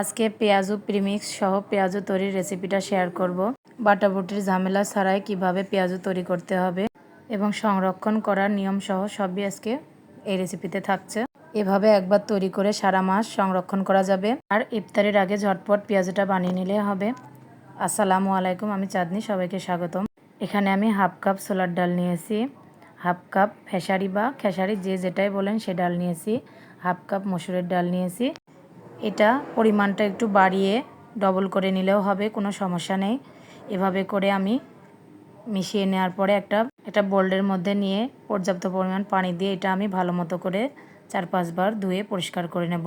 আজকে পেঁয়াজু প্রিমিক্স সহ পেঁয়াজু তৈরির রেসিপিটা শেয়ার করব। বাটাবুটির ঝামেলা ছাড়াই কীভাবে পেঁয়াজু তৈরি করতে হবে এবং সংরক্ষণ করার নিয়ম সহ সবই আজকে এই রেসিপিতে থাকছে। এভাবে একবার তৈরি করে সারা মাস সংরক্ষণ করা যাবে। আর ইফতারের আগে ঝটপট পেঁয়াজুটা বানিয়ে নিলে হবে। আসসালামু আলাইকুম, আমি চাঁদনি, সবাইকে স্বাগতম। এখানে আমি হাফ কাপ সোলার ডাল নিয়েছি, হাফ কাপ খেসারি বা খেসারি যে যেটাই বলেন সে ডাল নিয়েছি, হাফ কাপ মসুরের ডাল নিয়েছি। এটা পরিমাণটা একটু বাড়িয়ে ডবল করে নিলেও হবে, কোনো সমস্যা নেই। এভাবে করে আমি মিশিয়ে নেওয়ার পরে একটা একটা বোল্ডের মধ্যে নিয়ে পর্যাপ্ত পরিমাণ পানি দিয়ে এটা আমি ভালো মতো করে চার পাঁচবার ধুয়ে পরিষ্কার করে নেব।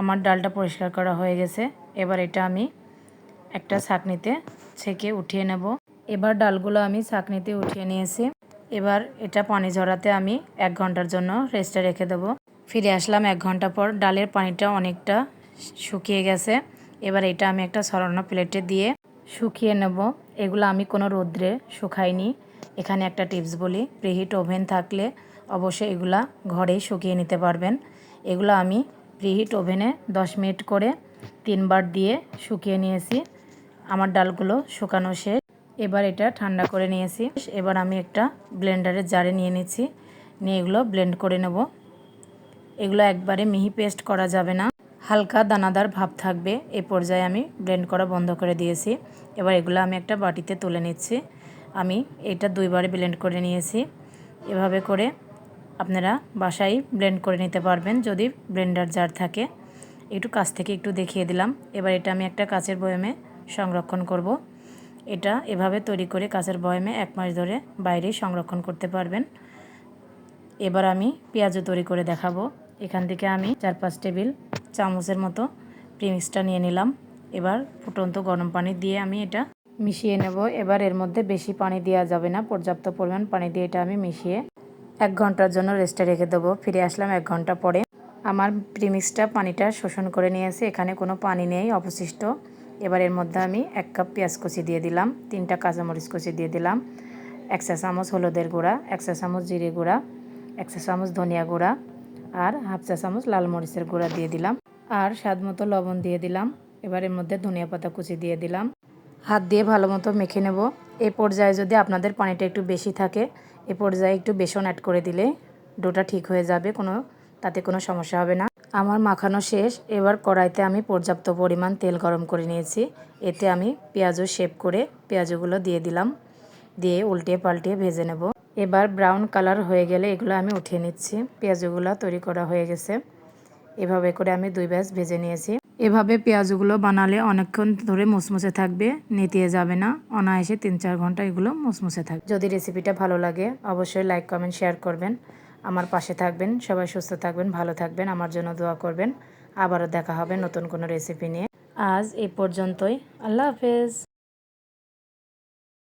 আমার ডালটা পরিষ্কার করা হয়ে গেছে। এবার এটা আমি একটা ছাকনিতে ছেঁকে উঠিয়ে নেব। এবার ডালগুলো আমি ছাকনিতে উঠিয়ে নিয়েছি। এবার এটা পানি ঝরাতে আমি এক ঘণ্টার জন্য রেস্টে রেখে দেবো। ফিরে আসলাম এক ঘণ্টা পর। ডালের পানিটা অনেকটা শুকিয়ে গেছে। এবার এটা আমি একটা সরানো প্লেটে দিয়ে শুকিয়ে নেব। এগুলো আমি কোনো রোদ্রে শুকাইনি। এখানে একটা টিপস বলি, প্রিহিট ওভেন থাকলে অবশ্যই এগুলা ঘরেই শুকিয়ে নিতে পারবেন। এগুলো আমি প্রিহিট ওভেনে 10 মিনিট করে তিনবার দিয়ে শুকিয়ে নিয়েছি। আমার ডালগুলো শুকানো শেষ। এবার এটা ঠান্ডা করে নিয়েছি। এবার আমি একটা ব্লেন্ডারের জারে নিয়ে নিচ্ছি। নিয়ে এগুলো ব্লেন্ড করে নেব। এগুলো একবারে মিহি পেস্ট করা যাবে না। হালকা দানাদার ভাব থাকবে। এ পর্যায়ে আমি ব্লেন্ড করা বন্ধ করে দিয়েছি। এবার এগুলো আমি একটা বাটিতে তুলে নিচ্ছি। আমি এটা দুইবারে ব্লেন্ড করে নিয়েছি। এভাবে করে আপনারা বাসায় ব্লেন্ড করে নিতে পারবেন যদি ব্লেন্ডার জার থাকে। একটু কাছ থেকে একটু দেখিয়ে দিলাম। এবার এটা আমি একটা কাচের বয়মে সংরক্ষণ করব। এটা এভাবে তৈরি করে কাচের বয়মে এক মাস ধরে বাইরেই সংরক্ষণ করতে পারবেন। এবার আমি পেঁয়াজও তৈরি করে দেখাবো। এখান থেকে আমি চার পাঁচ টেবিল চামচের মতো প্রিমিক্সটা নিয়ে নিলাম। এবার ফুটন্ত গরম পানি দিয়ে আমি এটা মিশিয়ে নেব। এবার এর মধ্যে বেশি পানি দেওয়া যাবে না। পর্যাপ্ত পরিমাণ পানি দিয়ে এটা আমি মিশিয়ে এক ঘণ্টার জন্য রেস্টে রেখে দেবো। ফিরে আসলাম এক ঘণ্টা পরে। আমার প্রিমিক্সটা পানিটা শোষণ করে নিয়েছে। এখানে কোনো পানি নেই, অবশিষ্ট। এবার এর মধ্যে আমি এক কাপ পেঁয়াজ কুচি দিয়ে দিলাম। তিনটা কাঁচামরিচ কুচি দিয়ে দিলাম। এক চা চামচ হলুদের গুঁড়া, এক চা চামচ জিরে গুঁড়া, এক চা চামচ ধনিয়া গুঁড়া আর হাফ চা চামচ লাল মরিচের গুঁড়া দিয়ে দিলাম। আর স্বাদ মতো লবণ দিয়ে দিলাম। এবার এর মধ্যে ধনিয়া পাতা কুচি দিয়ে দিলাম। হাত দিয়ে ভালো মতো মেখে নেব। এই পর্যায়ে যদি আপনাদের পানিটা একটু বেশি থাকে, এ পর্যায়ে একটু বেসন অ্যাড করে দিলে ডোটা ঠিক হয়ে যাবে, কোনো, তাতে কোনো সমস্যা হবে না। আমার মাখানো শেষ। এবার কড়াইতে আমি পর্যাপ্ত পরিমাণ তেল গরম করে নিয়েছি। এতে আমি পেঁয়াজও শেপ করে পেঁয়াজগুলো দিয়ে দিলাম। দিয়ে উল্টিয়ে পাল্টিয়ে ভেজে নেব। এবার ব্রাউন কালার হয়ে গেলে এগুলো আমি উঠিয়ে নিচ্ছি। পেঁয়াজগুলো তৈরি করা হয়ে গেছে। এভাবে করে আমি দুই ব্যাস ভেজে নিয়েছি। এভাবে পেঁয়াজগুলো বানালে অনেকক্ষণ ধরে মুসমুসে থাকবে, নেতিয়ে যাবে না। অনায়াসে তিন চার ঘণ্টা এগুলো মুসমুসে থাকবে। যদি রেসিপিটা ভালো লাগে, অবশ্যই লাইক, কমেন্ট, শেয়ার করবেন। আমার পাশে থাকবেন। সবাই সুস্থ থাকবেন, ভালো থাকবেন। আমার জন্য দোয়া করবেন। আবারও দেখা হবে নতুন কোনো রেসিপি নিয়ে। আজ এই পর্যন্তই। আল্লাহ হাফেজ।